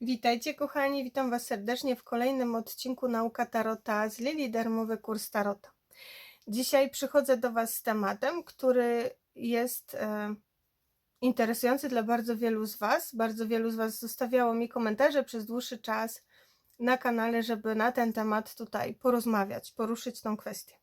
Witajcie kochani, witam Was serdecznie w kolejnym odcinku Nauka Tarota z Lili Darmowy Kurs Tarota. Dzisiaj przychodzę do Was z tematem, który jest e, interesujący dla bardzo wielu z Was. Bardzo wielu z Was zostawiało mi komentarze przez dłuższy czas na kanale, żeby na ten temat tutaj porozmawiać, poruszyć tą kwestię.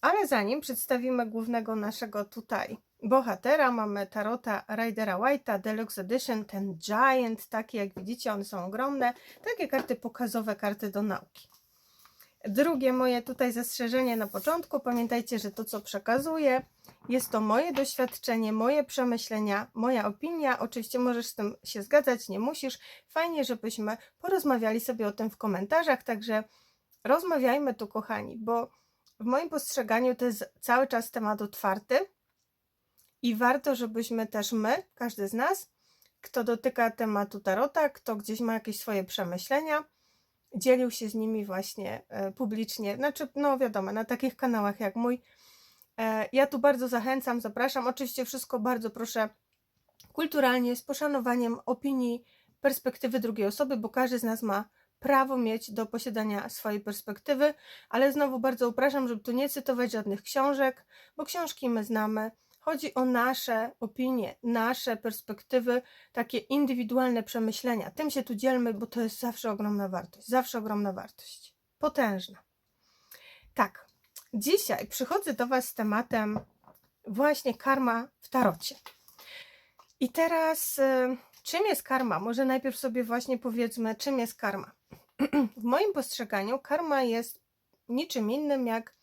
Ale zanim przedstawimy głównego naszego tutaj bohatera, mamy Tarota Ridera White'a Deluxe Edition, ten Giant, taki jak widzicie, one są ogromne, takie karty pokazowe, karty do nauki. Drugie moje tutaj zastrzeżenie na początku, pamiętajcie, że to co przekazuję, jest to moje doświadczenie, moje przemyślenia, moja opinia. Oczywiście możesz z tym się zgadzać, nie musisz. Fajnie, żebyśmy porozmawiali sobie o tym w komentarzach, także rozmawiajmy tu, kochani, bo w moim postrzeganiu to jest cały czas temat otwarty i warto, żebyśmy też my, każdy z nas, kto dotyka tematu tarota, kto gdzieś ma jakieś swoje przemyślenia, dzielił się z nimi właśnie e, publicznie. Znaczy, no wiadomo, na takich kanałach jak mój. E, ja tu bardzo zachęcam, zapraszam. Oczywiście wszystko bardzo proszę kulturalnie, z poszanowaniem opinii, perspektywy drugiej osoby, bo każdy z nas ma prawo mieć do posiadania swojej perspektywy, ale znowu bardzo upraszam, żeby tu nie cytować żadnych książek, bo książki my znamy. Chodzi o nasze opinie, nasze perspektywy, takie indywidualne przemyślenia. Tym się tu dzielmy, bo to jest zawsze ogromna wartość. Zawsze ogromna wartość. Potężna. Tak, dzisiaj przychodzę do Was z tematem właśnie karma w tarocie. I teraz, y, czym jest karma? Może najpierw sobie właśnie powiedzmy, czym jest karma. W moim postrzeganiu karma jest niczym innym jak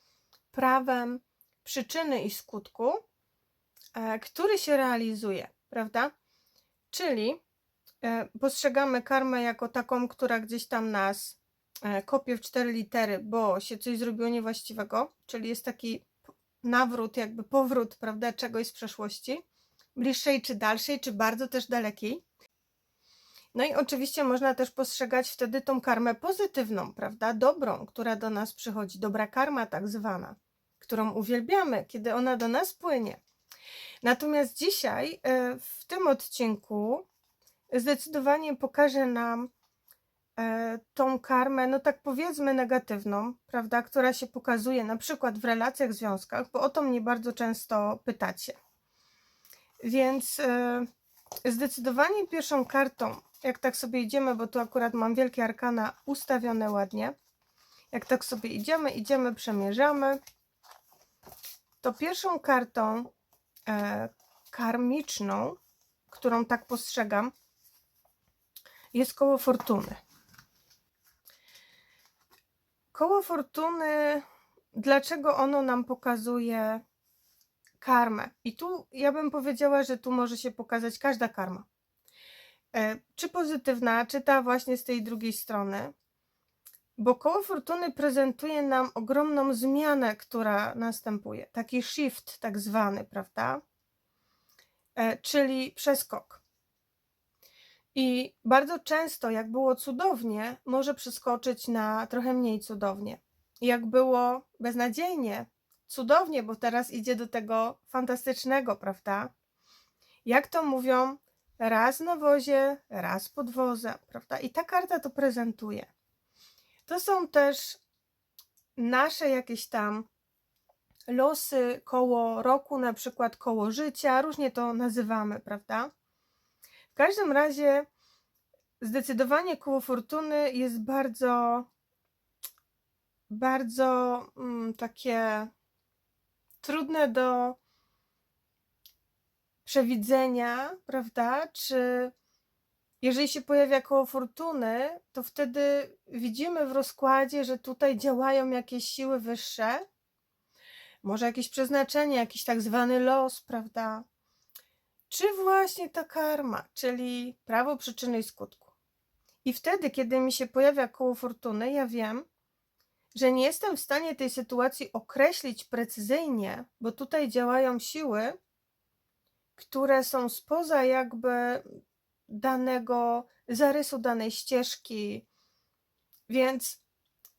prawem przyczyny i skutku, e, który się realizuje, prawda? Czyli e, postrzegamy karmę jako taką, która gdzieś tam nas e, kopie w cztery litery, bo się coś zrobiło niewłaściwego, czyli jest taki nawrót, jakby powrót, prawda, czegoś z przeszłości, bliższej czy dalszej, czy bardzo też dalekiej. No i oczywiście można też postrzegać wtedy tą karmę pozytywną, prawda? Dobrą, która do nas przychodzi, dobra karma tak zwana, którą uwielbiamy, kiedy ona do nas płynie. Natomiast dzisiaj e, w tym odcinku zdecydowanie pokażę nam e, tą karmę, no tak powiedzmy negatywną, prawda, która się pokazuje na przykład w relacjach, związkach, bo o to mnie bardzo często pytacie. Więc e, zdecydowanie pierwszą kartą, jak tak sobie idziemy, bo tu akurat mam wielkie arkana ustawione ładnie. Jak tak sobie idziemy, idziemy, przemierzamy, to pierwszą kartą e, karmiczną, którą tak postrzegam, jest koło fortuny. Koło fortuny, dlaczego ono nam pokazuje karmę? I tu ja bym powiedziała, że tu może się pokazać każda karma. E, czy pozytywna, czy ta właśnie z tej drugiej strony. Bo koło fortuny prezentuje nam ogromną zmianę, która następuje. Taki shift, tak zwany, prawda? E, czyli przeskok. I bardzo często, jak było cudownie, może przeskoczyć na trochę mniej cudownie. Jak było beznadziejnie, cudownie, bo teraz idzie do tego fantastycznego, prawda? Jak to mówią, raz na wozie, raz pod wozem, prawda? I ta karta to prezentuje. To są też nasze jakieś tam losy koło roku, na przykład koło życia, różnie to nazywamy, prawda? W każdym razie zdecydowanie koło fortuny jest bardzo, bardzo mm, takie trudne do przewidzenia, prawda? Czy jeżeli się pojawia koło fortuny, to wtedy widzimy w rozkładzie, że tutaj działają jakieś siły wyższe, może jakieś przeznaczenie, jakiś tak zwany los, prawda? Czy właśnie ta karma, czyli prawo przyczyny i skutku. I wtedy, kiedy mi się pojawia koło fortuny, ja wiem, że nie jestem w stanie tej sytuacji określić precyzyjnie, bo tutaj działają siły, które są spoza jakby danego zarysu, danej ścieżki. Więc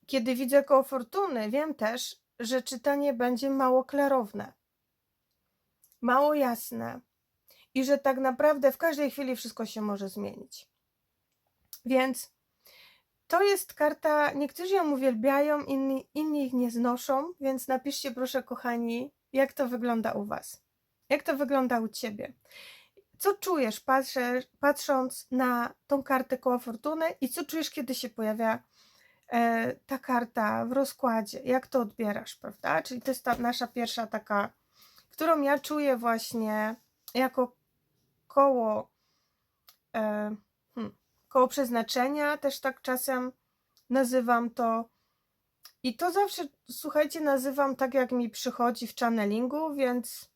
kiedy widzę koło fortuny, wiem też, że czytanie będzie mało klarowne, mało jasne i że tak naprawdę w każdej chwili wszystko się może zmienić. Więc to jest karta, niektórzy ją uwielbiają, inni, inni ich nie znoszą, więc napiszcie proszę kochani, jak to wygląda u Was. Jak to wygląda u Ciebie. Co czujesz patrząc na tą kartę koła fortuny i co czujesz, kiedy się pojawia e, ta karta w rozkładzie? Jak to odbierasz, prawda? Czyli to jest ta nasza pierwsza taka, którą ja czuję właśnie jako koło, e, hmm, koło przeznaczenia, też tak czasem nazywam to. I to zawsze, słuchajcie, nazywam tak, jak mi przychodzi w channelingu, więc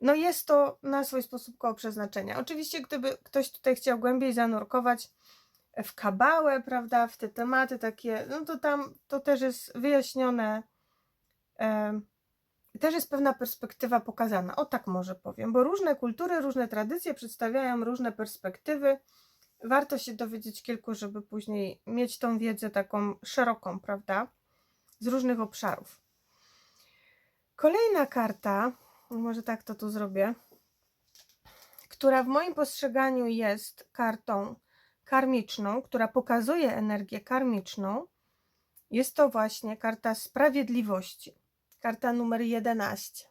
no jest to na swój sposób koło przeznaczenia. Oczywiście, gdyby ktoś tutaj chciał głębiej zanurkować w kabałę, prawda, w te tematy takie, no to tam to też jest wyjaśnione, też jest pewna perspektywa pokazana. O tak może powiem, bo różne kultury, różne tradycje przedstawiają różne perspektywy. Warto się dowiedzieć kilku, żeby później mieć tą wiedzę taką szeroką, prawda, z różnych obszarów. Kolejna karta może tak to tu zrobię, która w moim postrzeganiu jest kartą karmiczną, która pokazuje energię karmiczną, jest to właśnie karta sprawiedliwości, karta numer 11.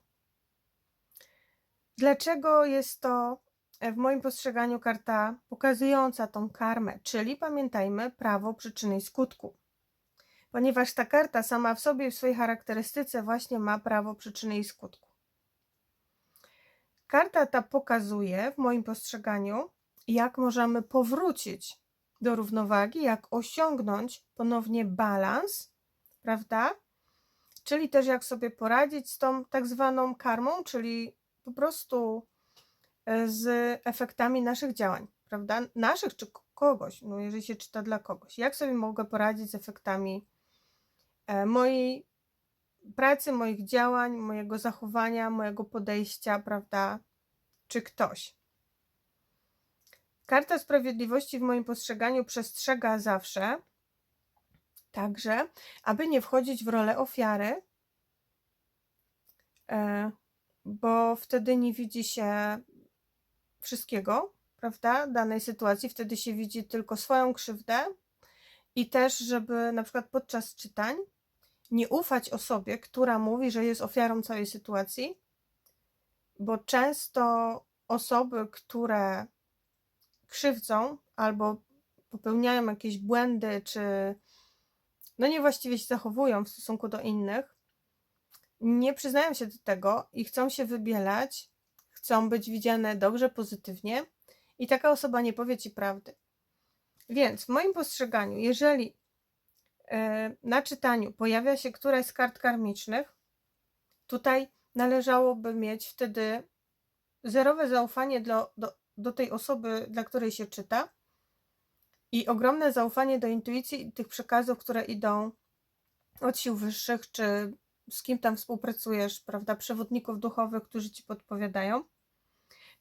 Dlaczego jest to w moim postrzeganiu karta pokazująca tą karmę, czyli pamiętajmy prawo przyczyny i skutku. Ponieważ ta karta sama w sobie, w swojej charakterystyce właśnie ma prawo przyczyny i skutku. Karta ta pokazuje, w moim postrzeganiu, jak możemy powrócić do równowagi, jak osiągnąć ponownie balans, prawda? Czyli też jak sobie poradzić z tą tak zwaną karmą, czyli po prostu e, z efektami naszych działań, prawda? Naszych czy kogoś, no jeżeli się czyta dla kogoś. Jak sobie mogę poradzić z efektami e, mojej pracy, moich działań, mojego zachowania, mojego podejścia, prawda? Czy ktoś. Karta Sprawiedliwości w moim postrzeganiu przestrzega zawsze, także, aby nie wchodzić w rolę ofiary, e, bo wtedy nie widzi się wszystkiego, prawda, danej sytuacji, wtedy się widzi tylko swoją krzywdę i też, żeby na przykład podczas czytań nie ufać osobie, która mówi, że jest ofiarą całej sytuacji, bo często osoby, które krzywdzą albo popełniają jakieś błędy, czy no niewłaściwie się zachowują w stosunku do innych, nie przyznają się do tego i chcą się wybielać, chcą być widziane dobrze, pozytywnie, i taka osoba nie powie ci prawdy. Więc w moim postrzeganiu, jeżeli na czytaniu pojawia się któraś z kart karmicznych, tutaj należałoby mieć wtedy zerowe zaufanie do, do, do tej osoby, dla której się czyta i ogromne zaufanie do intuicji i tych przekazów, które idą od sił wyższych, czy z kim tam współpracujesz, prawda, przewodników duchowych, którzy ci podpowiadają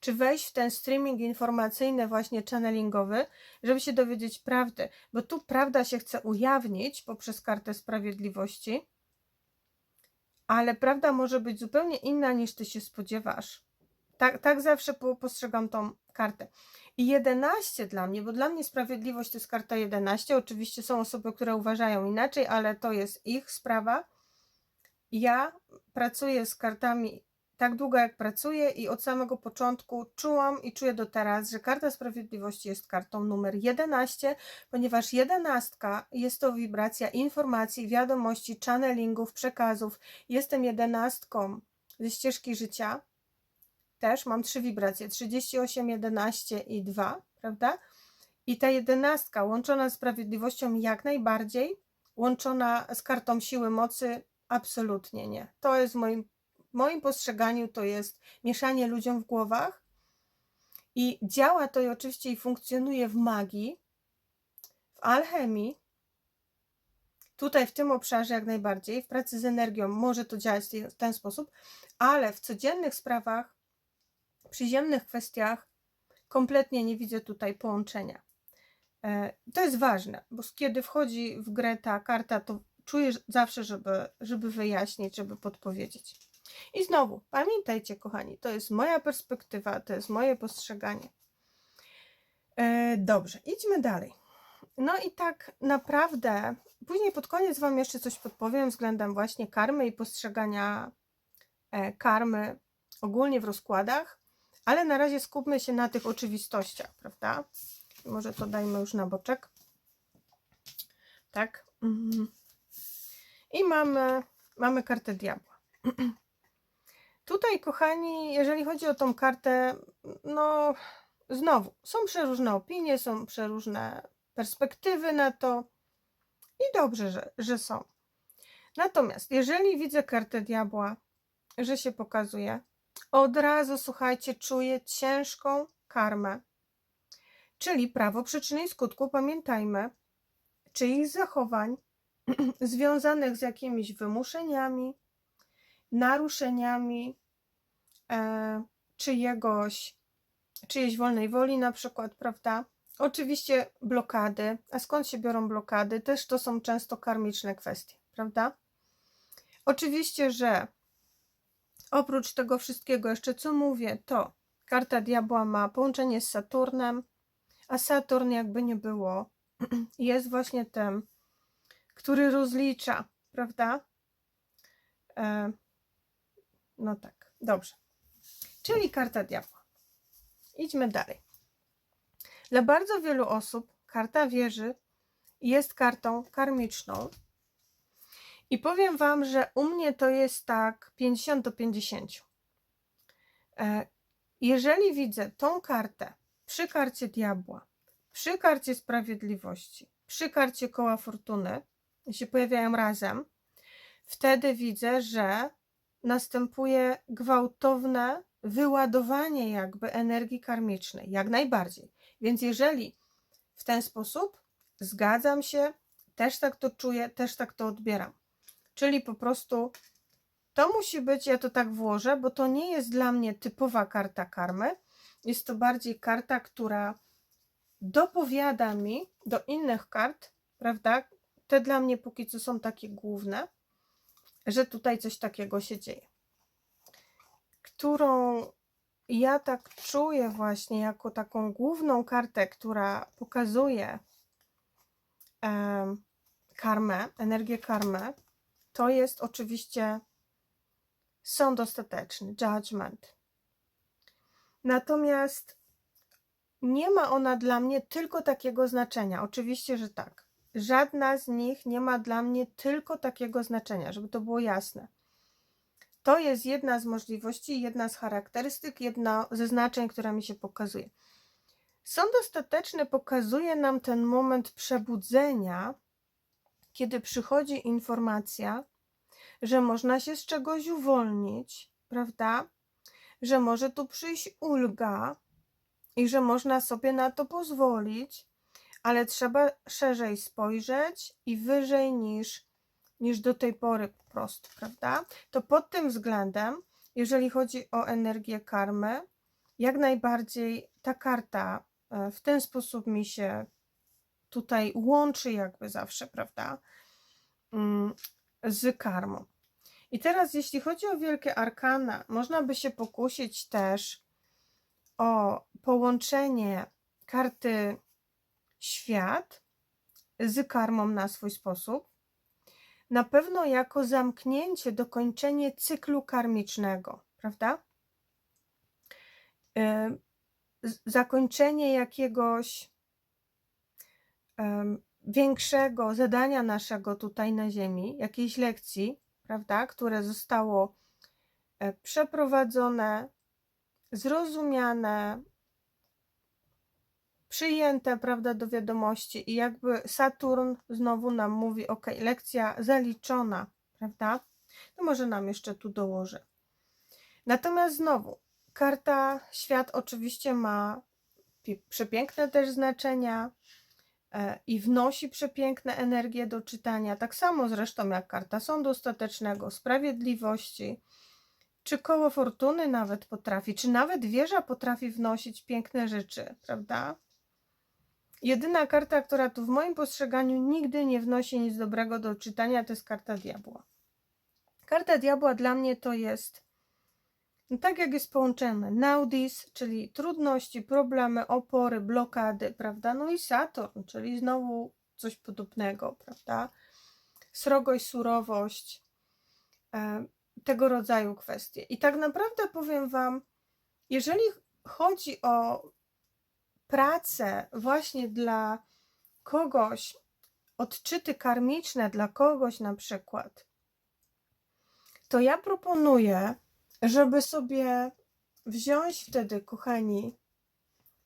czy wejść w ten streaming informacyjny, właśnie channelingowy, żeby się dowiedzieć prawdy, bo tu prawda się chce ujawnić poprzez kartę sprawiedliwości, ale prawda może być zupełnie inna niż ty się spodziewasz. Tak, tak zawsze postrzegam tą kartę. I 11 dla mnie, bo dla mnie sprawiedliwość to jest karta 11. Oczywiście są osoby, które uważają inaczej, ale to jest ich sprawa. Ja pracuję z kartami tak długo jak pracuję i od samego początku czułam i czuję do teraz, że karta sprawiedliwości jest kartą numer 11, ponieważ jedenastka jest to wibracja informacji, wiadomości, channelingów, przekazów. Jestem jedenastką ze ścieżki życia. Też mam trzy wibracje: 38, 11 i 2, prawda? I ta jedenastka łączona z sprawiedliwością jak najbardziej, łączona z kartą siły mocy absolutnie nie. To jest w moim moim postrzeganiu to jest mieszanie ludziom w głowach i działa to i oczywiście i funkcjonuje w magii, w alchemii, tutaj w tym obszarze jak najbardziej, w pracy z energią może to działać w ten sposób, ale w codziennych sprawach, przyziemnych kwestiach kompletnie nie widzę tutaj połączenia. E, to jest ważne, bo kiedy wchodzi w grę ta karta, to czujesz zawsze, żeby, żeby wyjaśnić, żeby podpowiedzieć. I znowu, pamiętajcie, kochani, to jest moja perspektywa, to jest moje postrzeganie. E, dobrze, idźmy dalej. No i tak naprawdę, później pod koniec Wam jeszcze coś podpowiem względem właśnie karmy i postrzegania e, karmy ogólnie w rozkładach, ale na razie skupmy się na tych oczywistościach, prawda? Może to dajmy już na boczek. Tak. Mhm. I mamy, mamy kartę diabła. Tutaj, kochani, jeżeli chodzi o tą kartę, no znowu, są przeróżne opinie, są przeróżne perspektywy na to i dobrze, że, że są. Natomiast jeżeli widzę kartę diabła, że się pokazuje, od razu, słuchajcie, czuję ciężką karmę, czyli prawo przyczyny i skutku, pamiętajmy, czyichś zachowań związanych z jakimiś wymuszeniami, naruszeniami e, czyjegoś, czyjejś wolnej woli na przykład, prawda? Oczywiście blokady. A skąd się biorą blokady? Też to są często karmiczne kwestie, prawda? Oczywiście, że oprócz tego wszystkiego, jeszcze co mówię, to karta diabła ma połączenie z Saturnem, a Saturn, jakby nie było, jest właśnie tym, który rozlicza, prawda? E, no tak, dobrze. Czyli karta diabła. Idźmy dalej. Dla bardzo wielu osób karta wieży jest kartą karmiczną. I powiem Wam, że u mnie to jest tak 50 do 50. E, jeżeli widzę tą kartę przy karcie diabła, przy karcie sprawiedliwości, przy karcie koła fortuny, się pojawiają razem, wtedy widzę, że następuje gwałtowne wyładowanie jakby energii karmicznej, jak najbardziej. Więc jeżeli w ten sposób zgadzam się, też tak to czuję, też tak to odbieram. Czyli po prostu to musi być, ja to tak włożę, bo to nie jest dla mnie typowa karta karmy. Jest to bardziej karta, która dopowiada mi do innych kart, prawda? Te dla mnie póki co są takie główne, że tutaj coś takiego się dzieje. Którą ja tak czuję właśnie jako taką główną kartę, która pokazuje um, karmę, energię karmy, to jest oczywiście sąd ostateczny, judgment. Natomiast nie ma ona dla mnie tylko takiego znaczenia. Oczywiście, że tak. Żadna z nich nie ma dla mnie tylko takiego znaczenia, żeby to było jasne. To jest jedna z możliwości, jedna z charakterystyk, jedna ze znaczeń, która mi się pokazuje. Sąd ostateczny pokazuje nam ten moment przebudzenia, kiedy przychodzi informacja, że można się z czegoś uwolnić, prawda? Że może tu przyjść ulga i że można sobie na to pozwolić, ale trzeba szerzej spojrzeć i wyżej niż, niż do tej pory po prostu, prawda? To pod tym względem, jeżeli chodzi o energię karmy, jak najbardziej ta karta e, w ten sposób mi się tutaj łączy jakby zawsze, prawda? Mm, z karmą. I teraz, jeśli chodzi o wielkie arkana, można by się pokusić też o połączenie karty świat z karmą na swój sposób. Na pewno jako zamknięcie, dokończenie cyklu karmicznego, prawda? Zakończenie jakiegoś większego zadania naszego tutaj na Ziemi, jakiejś lekcji, prawda, które zostało e, przeprowadzone, zrozumiane, przyjęte, prawda, do wiadomości i jakby Saturn znowu nam mówi, ok, lekcja zaliczona, prawda, to może nam jeszcze tu dołoży. Natomiast znowu, karta świat oczywiście ma przepiękne też znaczenia, E, i wnosi przepiękne energie do czytania, tak samo zresztą jak karta sądu ostatecznego, sprawiedliwości, czy koło fortuny nawet potrafi, czy nawet wieża potrafi wnosić piękne rzeczy, prawda? Jedyna karta, która tu w moim postrzeganiu nigdy nie wnosi nic dobrego do czytania, to jest karta diabła. Karta diabła dla mnie to jest No tak jak jest połączone Naudis, czyli trudności, problemy, opory, blokady, prawda? No i Saturn, czyli znowu coś podobnego, prawda? Srogość, surowość, e, tego rodzaju kwestie. I tak naprawdę powiem Wam, jeżeli chodzi o pracę właśnie dla kogoś, odczyty karmiczne dla kogoś na przykład, to ja proponuję, żeby sobie wziąć wtedy, kochani,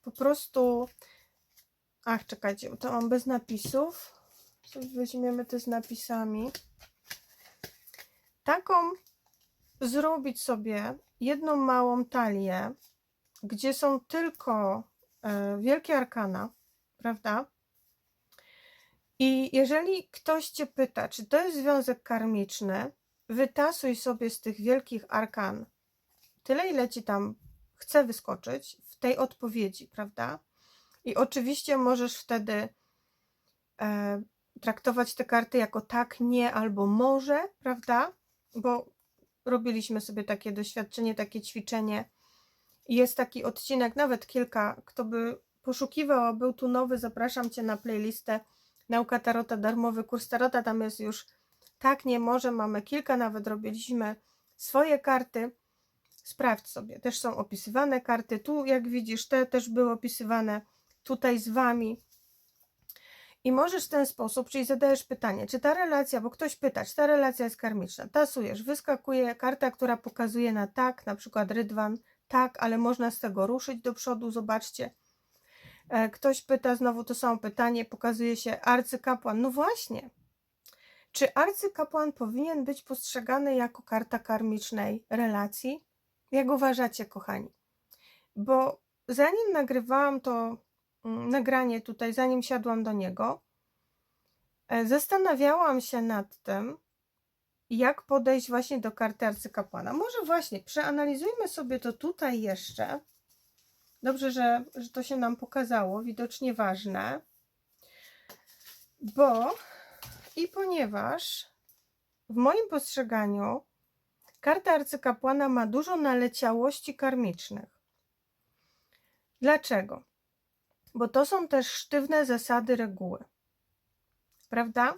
po prostu. Ach, czekajcie, to mam bez napisów. Weźmiemy to z napisami. Taką zrobić sobie jedną małą talię, gdzie są tylko wielkie arkana, prawda? I jeżeli ktoś cię pyta, czy to jest związek karmiczny, wytasuj sobie z tych wielkich arkan tyle, ile ci tam chce wyskoczyć w tej odpowiedzi, prawda? I oczywiście możesz wtedy e, traktować te karty jako tak, nie albo może, prawda? Bo robiliśmy sobie takie doświadczenie, takie ćwiczenie. Jest taki odcinek, nawet kilka, kto by poszukiwał, a był tu nowy, zapraszam Cię na playlistę Nauka Tarota, darmowy kurs Tarota, tam jest już tak, nie może, mamy kilka, nawet robiliśmy swoje karty. Sprawdź sobie, też są opisywane karty. Tu, jak widzisz, te też były opisywane tutaj z Wami. I możesz w ten sposób, czyli zadajesz pytanie, czy ta relacja, bo ktoś pyta, czy ta relacja jest karmiczna. Tasujesz, wyskakuje karta, która pokazuje na tak, na przykład rydwan, tak, ale można z tego ruszyć do przodu, zobaczcie. E, ktoś pyta znowu to samo pytanie, pokazuje się arcykapłan. No właśnie, czy arcykapłan powinien być postrzegany jako karta karmicznej relacji? Jak uważacie, kochani? Bo zanim nagrywałam to mm, nagranie tutaj, zanim siadłam do niego, e, zastanawiałam się nad tym, jak podejść właśnie do karty arcykapłana. Może właśnie przeanalizujmy sobie to tutaj jeszcze. Dobrze, że, że to się nam pokazało, widocznie ważne, bo i ponieważ w moim postrzeganiu karta arcykapłana ma dużo naleciałości karmicznych. Dlaczego? Bo to są też sztywne zasady, reguły. Prawda?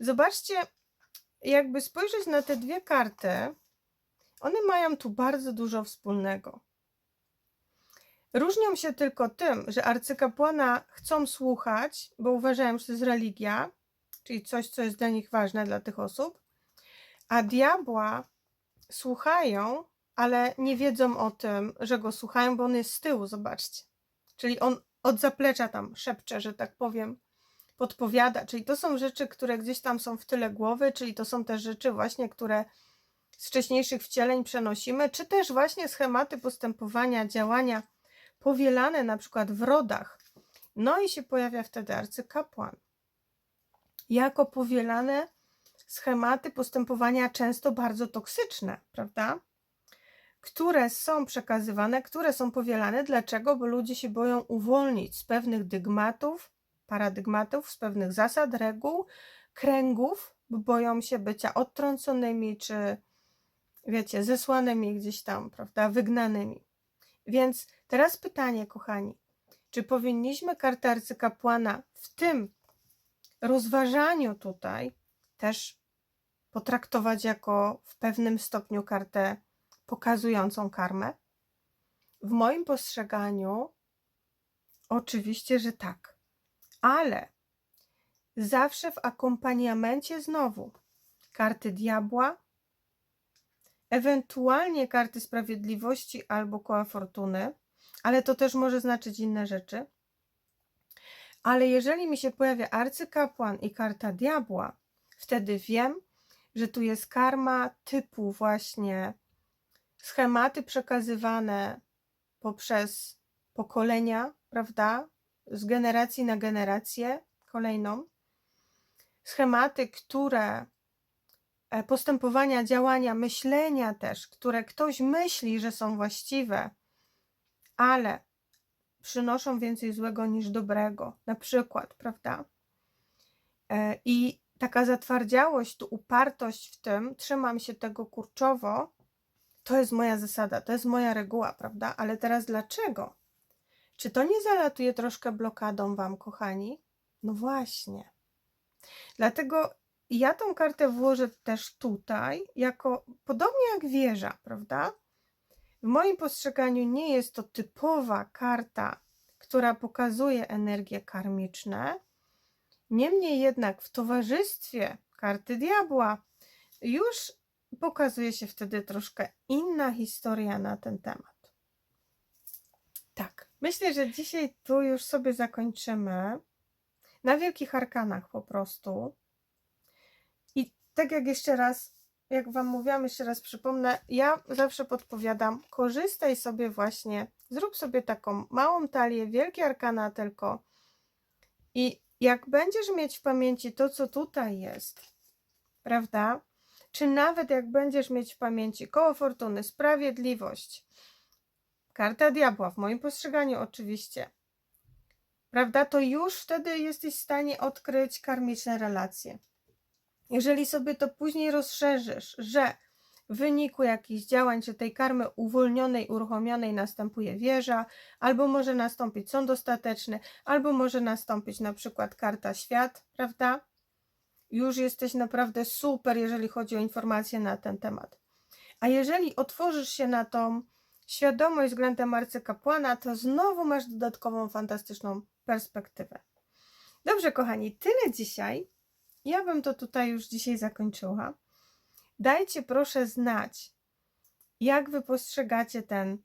Zobaczcie, jakby spojrzeć na te dwie karty, one mają tu bardzo dużo wspólnego. Różnią się tylko tym, że arcykapłana chcą słuchać, bo uważają, że to jest religia, czyli coś, co jest dla nich ważne, dla tych osób, a diabła słuchają, ale nie wiedzą o tym, że go słuchają, bo on jest z tyłu, zobaczcie. Czyli on od zaplecza tam szepcze, że tak powiem, podpowiada. Czyli to są rzeczy, które gdzieś tam są w tyle głowy, czyli to są te rzeczy właśnie, które z wcześniejszych wcieleń przenosimy, czy też właśnie schematy postępowania, działania powielane na przykład w rodach. No i się pojawia wtedy arcykapłan jako powielane schematy postępowania często bardzo toksyczne, prawda? Które są przekazywane, które są powielane. Dlaczego? Bo ludzie się boją uwolnić z pewnych dygmatów, paradygmatów, z pewnych zasad, reguł, kręgów, bo boją się bycia odtrąconymi, czy wiecie, zesłanymi gdzieś tam, prawda, wygnanymi. Więc teraz pytanie, kochani, czy powinniśmy kartę arcykapłana w tym rozważaniu tutaj też potraktować jako w pewnym stopniu kartę pokazującą karmę? W moim postrzeganiu oczywiście, że tak, ale zawsze w akompaniamencie znowu karty diabła, ewentualnie karty sprawiedliwości albo koła fortuny, ale to też może znaczyć inne rzeczy. Ale jeżeli mi się pojawia arcykapłan i karta diabła, wtedy wiem, że tu jest karma typu właśnie schematy przekazywane poprzez pokolenia, prawda? Z generacji na generację kolejną. Schematy, które e, postępowania, działania, myślenia też, które ktoś myśli, że są właściwe, ale przynoszą więcej złego niż dobrego, na przykład, prawda? E, I taka zatwardziałość, tu upartość w tym, trzymam się tego kurczowo, to jest moja zasada, to jest moja reguła, prawda? Ale teraz dlaczego? Czy to nie zalatuje troszkę blokadą Wam, kochani? No właśnie. Dlatego ja tą kartę włożę też tutaj, jako podobnie jak wieża, prawda? W moim postrzeganiu nie jest to typowa karta, która pokazuje energie karmiczne. Niemniej jednak w towarzystwie karty diabła już pokazuje się wtedy troszkę inna historia na ten temat. Myślę, że dzisiaj tu już sobie zakończymy. Na wielkich arkanach po prostu. I tak jak jeszcze raz, jak Wam mówiłam, jeszcze raz przypomnę, ja zawsze podpowiadam, korzystaj sobie właśnie, zrób sobie taką małą talię, wielkie arkana tylko. I jak będziesz mieć w pamięci to, co tutaj jest, prawda? Czy nawet jak będziesz mieć w pamięci koło fortuny, sprawiedliwość, karta diabła, w moim postrzeganiu oczywiście, prawda? To już wtedy jesteś w stanie odkryć karmiczne relacje. Jeżeli sobie to później rozszerzysz, że w wyniku jakichś działań, czy tej karmy uwolnionej, uruchomionej następuje wieża, albo może nastąpić sąd ostateczny, albo może nastąpić na przykład karta świat, prawda? Już jesteś naprawdę super, jeżeli chodzi o informacje na ten temat. A jeżeli otworzysz się na tą świadomość względem arcykapłana, to znowu masz dodatkową, fantastyczną perspektywę. Dobrze, kochani, tyle dzisiaj. Ja bym to tutaj już dzisiaj zakończyła. Dajcie proszę znać, jak wy postrzegacie ten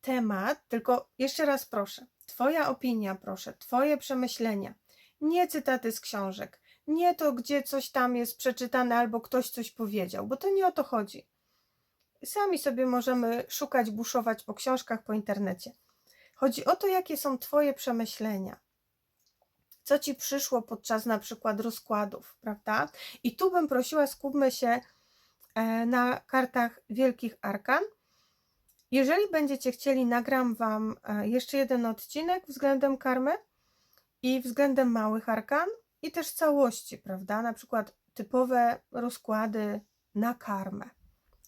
temat. Tylko jeszcze raz proszę, Twoja opinia, proszę, Twoje przemyślenia, nie cytaty z książek, nie to, gdzie coś tam jest przeczytane albo ktoś coś powiedział, bo to nie o to chodzi. Sami sobie możemy szukać, buszować po książkach, po internecie. Chodzi o to, jakie są Twoje przemyślenia. Co Ci przyszło podczas na przykład rozkładów, prawda? I tu bym prosiła, skupmy się e, na kartach Wielkich Arkan. Jeżeli będziecie chcieli, nagram Wam e, jeszcze jeden odcinek względem karmy i względem Małych Arkan i też całości, prawda? Na przykład typowe rozkłady na karmę,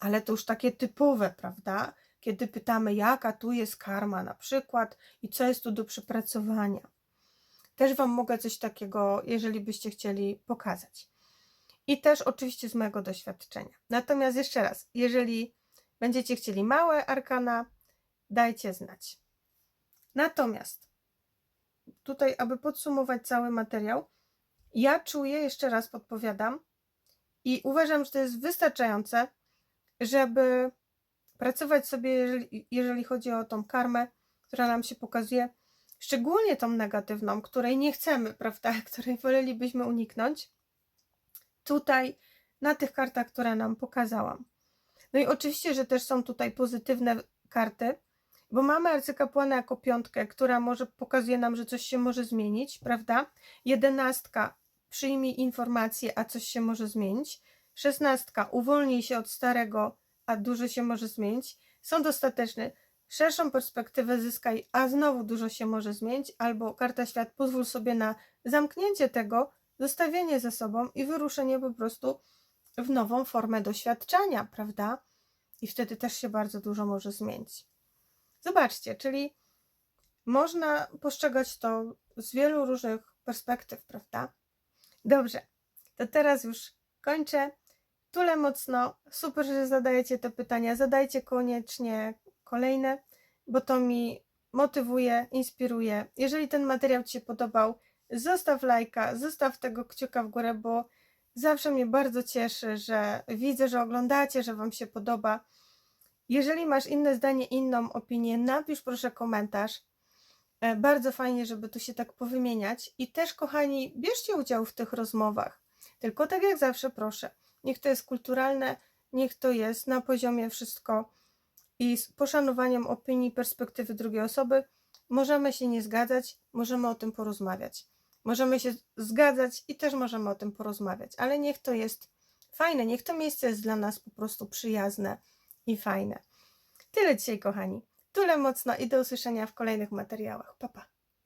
ale to już takie typowe, prawda? Kiedy pytamy, jaka tu jest karma, na przykład, i co jest tu do przepracowania. Też Wam mogę coś takiego, jeżeli byście chcieli, pokazać. I też oczywiście z mojego doświadczenia. Natomiast jeszcze raz, jeżeli będziecie chcieli małe arkana, dajcie znać. Natomiast tutaj, aby podsumować cały materiał, ja czuję, jeszcze raz podpowiadam, i uważam, że to jest wystarczające, żeby pracować sobie, jeżeli, jeżeli chodzi o tą karmę, która nam się pokazuje, szczególnie tą negatywną, której nie chcemy, prawda, której wolelibyśmy uniknąć, tutaj na tych kartach, które nam pokazałam. No i oczywiście, że też są tutaj pozytywne karty, bo mamy arcykapłana jako piątkę, która może pokazuje nam, że coś się może zmienić, prawda? Jedenastka przyjmij informację, a coś się może zmienić. Szesnastka, uwolnij się od starego, a dużo się może zmienić. Sąd ostateczny, szerszą perspektywę zyskaj, a znowu dużo się może zmienić. Albo karta świat, pozwól sobie na zamknięcie tego, zostawienie ze sobą i wyruszenie po prostu w nową formę doświadczenia, prawda? I wtedy też się bardzo dużo może zmienić. Zobaczcie, czyli można postrzegać to z wielu różnych perspektyw, prawda? Dobrze, to teraz już kończę. Tule mocno. Super, że zadajecie te pytania. Zadajcie koniecznie kolejne, bo to mi motywuje, inspiruje. Jeżeli ten materiał Ci się podobał, zostaw lajka, zostaw tego kciuka w górę, bo zawsze mnie bardzo cieszy, że widzę, że oglądacie, że Wam się podoba. Jeżeli masz inne zdanie, inną opinię, napisz proszę komentarz. E, bardzo fajnie, żeby tu się tak powymieniać. I też, kochani, bierzcie udział w tych rozmowach. Tylko tak jak zawsze, proszę, niech to jest kulturalne, niech to jest na poziomie wszystko i z poszanowaniem opinii, perspektywy drugiej osoby. Możemy się nie zgadzać, możemy o tym porozmawiać. Możemy się zgadzać i też możemy o tym porozmawiać, ale niech to jest fajne, niech to miejsce jest dla nas po prostu przyjazne i fajne. Tyle dzisiaj, kochani. Tyle mocno i do usłyszenia w kolejnych materiałach. Pa, pa.